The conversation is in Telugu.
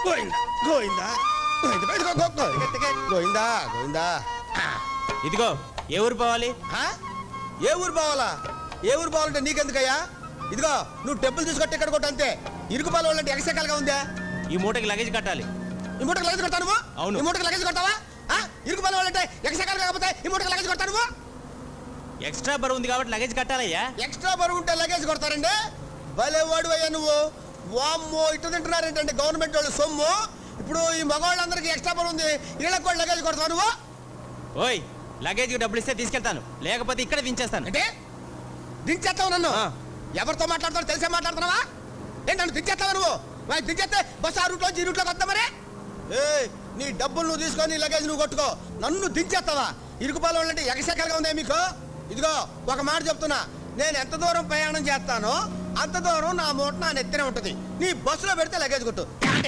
గోయిందా గోయిందా గోయిందా గోయిందా ఇదిగో ఏ ఊరు పోవాలి? ఆ? ఏ ఊరు పోవాలా? ఏ ఊరు పోవాలంటే నీకెందుకయ్యా? ఇదిగో నువ్వు టెంపుల్ తీసుకొట్టి ఇక్కడ కొట్టు అంతే? ఇరుకు పాలు వాళ్ళంటే ఎగసెకాలుగా ఉందా? ఈ మూటకి లగేజ్ కట్టాలి. ఈ మూటకి లగేజ్ కొడతావు నువ్వు? అవును. ఈ మూటకి లగేజ్ కొడతావా? ఆ? ఇరుకు పాలు వాళ్ళంటే ఎగసెకాలు కాకపోతే ఈ మూటకి లగేజ్ కొడతావు నువ్వు? ఎక్స్ట్రా బరువు ఉంది కాబట్టి లగేజ్ కట్టాలయ్యా. ఎక్స్ట్రా బరువు ఉంటే లగేజ్ కొడతారండి? భలే వాడు అయ్యా నువ్వు. వామ్మో ఇటు తింటున్నారేంటంటే గవర్నమెంట్ వాళ్ళు సొమ్ము. ఇప్పుడు ఈ మగవాళ్ళందరికీ ఎక్స్ట్రా బరువు ఉంది. వీళ్ళకి కూడా లగేజ్ కొడతావు నువ్వు? ఓయ్ లగేజ్ డబ్బులు ఇస్తే తీసుకెళ్తాను. లేకపోతే ఇక్కడ దించేస్తాను. అంటే? దించేస్తావు నన్ను. ఎవరితో మాట్లాడతావు? తెలిసే మాట్లాడుతున్నావా? ఏంటి నన్ను దించేస్తావా నువ్వు? మరి దించేస్తే బస్ ఆ రూట్లో ఈ రూట్లోకి వస్తా మరి? ఏ నీ డబ్బులు నువ్వు తీసుకొని లగేజ్ నువ్వు కొట్టుకో. నన్ను దించేస్తావా? ఇరుకుపాలు వాళ్ళంటే ఎగసెక్కలుగా ఉందే మీకు? ఇదిగో ఒక మాట చెప్తున్నా. నేను ఎంత దూరం ప్రయాణం చేస్తానో అంత దూరం నా మూట నా నెత్తినే ఉంటుంది. నీ బస్సులో పెడితే లగేజ్ కొట్టు